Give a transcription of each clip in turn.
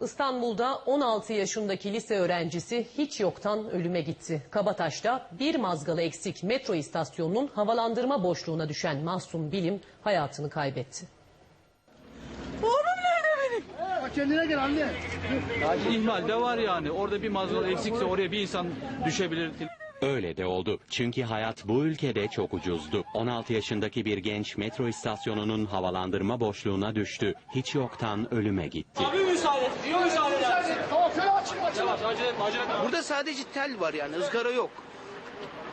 İstanbul'da 16 yaşındaki lise öğrencisi hiç yoktan ölüme gitti. Kabataş'ta bir mazgalı eksik metro istasyonunun havalandırma boşluğuna düşen Mahsun Bilim hayatını kaybetti. Kendine gel anne. İhmal de var yani. Orada bir mazlum eksikse oraya bir insan düşebilir. Öyle de oldu. Çünkü hayat bu ülkede çok ucuzdu. 16 yaşındaki bir genç metro istasyonunun havalandırma boşluğuna düştü. Hiç yoktan ölüme gitti. Bir müsaade. Bir müsaade edersin. Tamam şöyle açayım açayım. Yavaş acele etme acele etme. Burada sadece tel var yani ızgara yok.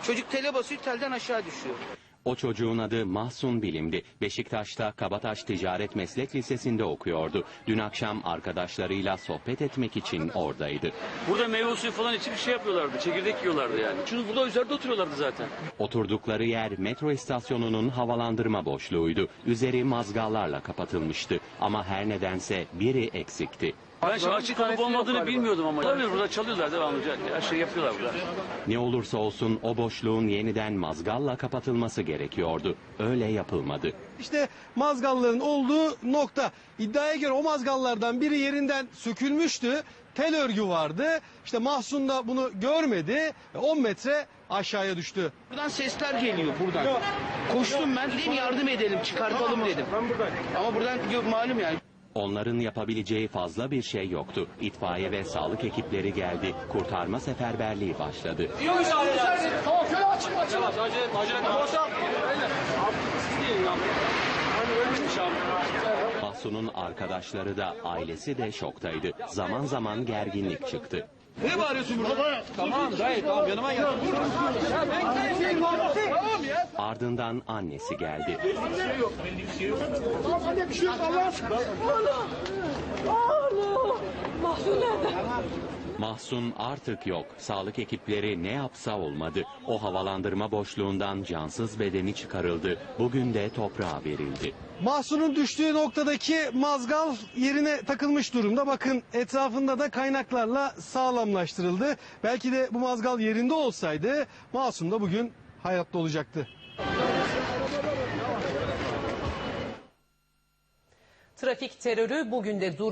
Çocuk tele basıyor telden aşağı düşüyor. O çocuğun adı Mahsun Bilim'di. Beşiktaş'ta Kabataş Ticaret Meslek Lisesi'nde okuyordu. Dün akşam arkadaşlarıyla sohbet etmek için oradaydı. Burada meyve suyu falan içip bir şey yapıyorlardı. Çekirdek yiyorlardı yani. Çünkü burada üzerinde oturuyorlardı zaten. Oturdukları yer metro istasyonunun havalandırma boşluğuydu. Üzeri mazgallarla kapatılmıştı. Ama her nedense biri eksikti. Ben şu açık olup olmadığını bilmiyordum ama. Tabii burada çalıyorlar devamlı. Her şey yapıyorlar burada. Ne olursa olsun o boşluğun yeniden mazgalla kapatılması gerekiyordu. Öyle yapılmadı. İşte mazgalların olduğu nokta. İddiaya göre o mazgallardan biri yerinden sökülmüştü. Tel örgü vardı. İşte Mahsun da bunu görmedi. 10 metre aşağıya düştü. Buradan sesler geliyor buradan. Koştum ben dedim yardım edelim çıkartalım dedim. Ama buradan malum yani. Onların yapabileceği fazla bir şey yoktu. İtfaiye ve sağlık ekipleri geldi. Kurtarma seferberliği başladı. Ya. Mahsun'un arkadaşları da ailesi de şoktaydı. Zaman zaman gerginlik çıktı. Ne bağırıyorsun burada? Tamam dayı tamam yanıma gel. Ardından annesi geldi. Anne bir şey yok Allah aşkına. Mahsun artık yok. Sağlık ekipleri ne yapsa olmadı. O havalandırma boşluğundan cansız bedeni çıkarıldı. Bugün de toprağa verildi. Mahsun'un düştüğü noktadaki mazgal yerine takılmış durumda. Bakın etrafında da kaynaklarla sağlamlaştırıldı. Belki de bu mazgal yerinde olsaydı Mahsun da bugün hayatta olacaktı. Trafik terörü bugün de durmadı.